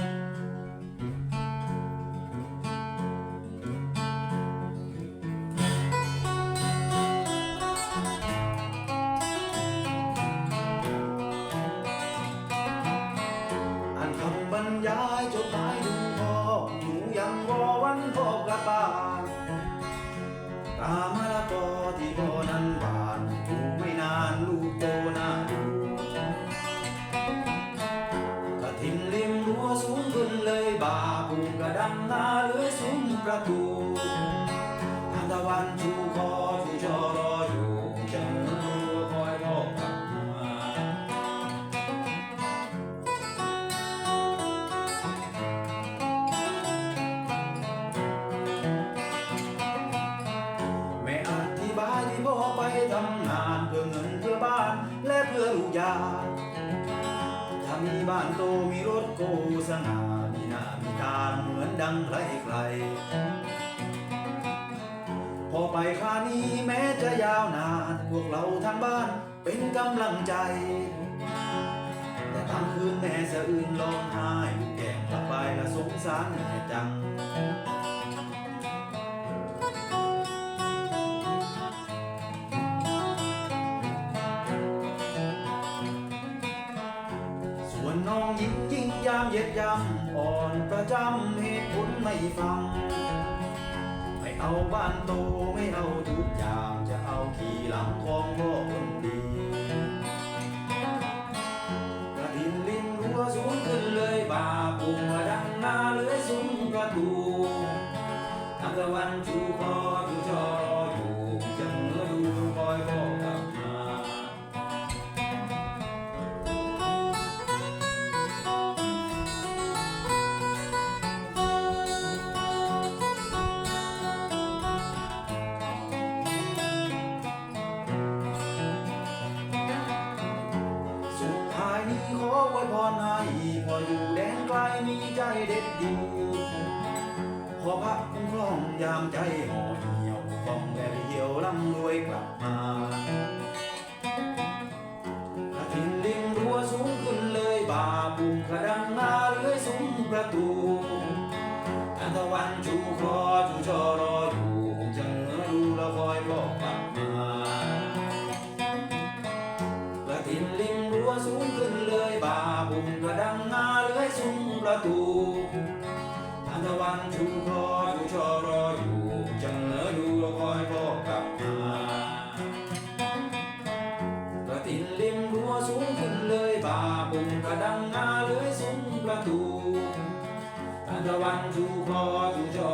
อ่ ปูกระดังหน้าเลื้อยซุ้มประตูทางตะวันชูคอชูชอรออยู่จะมือคอยพ่อกลับมาไม่อธิบายที่พ่อไปทำงานเพื่อเงินเพื่อบ้านและเพื่อลูกยาถ้ามีบ้านโตมีรถโกสง่า น้ามีตาเหมือนดังใครใคร พอไปครานี้แม้จะยาวนาน พวกเราทางบ้านเป็นกำลังใจ แต่บางคืนแม่สะอื่นร้องไห้ แก่งกลับไปและสงสารแม่จัง ยามเย็ดยำอ่อนประจำเหตุผลไม่ฟัง ไม่เอาบ้านโตไม่เอาทุกอย่างจะเอาขี่หลังของพ่อคนดีกระดิ่งลิ้นรัวสูงขึ้นเลยบาปุ่มมาดังนาเลื้อยซุ้มประตูทางตะวันชูคอ พรให้พออยู่แดนไกลมีใจเด็ดเดียวขอพระคุ้มครองยามใจห่อเหี่ยวต้องแต่เหี่ยวร่ำรวยกลับมากระถิ่นลิงรัวสูงขึ้นเลยบาบุงกระดังหน้าเลื้อยซุ้มประตูอันตะวันชูคอชูชอรออยู่คงจะเหงือดูแล้วคอยบอกกลั บาบุงกระดังงาเลื้อยซุ้มประตูทานตะวันชูคอชูชอรออยู่จะเหงอดูแล้วคอยพ่อกลับมากระถิ่นลิงรั้วสูงขึ้นเลยบาบุงกระดังงาเลื้อยซุ้มประตูทานตะวันชูคอชูชอรออ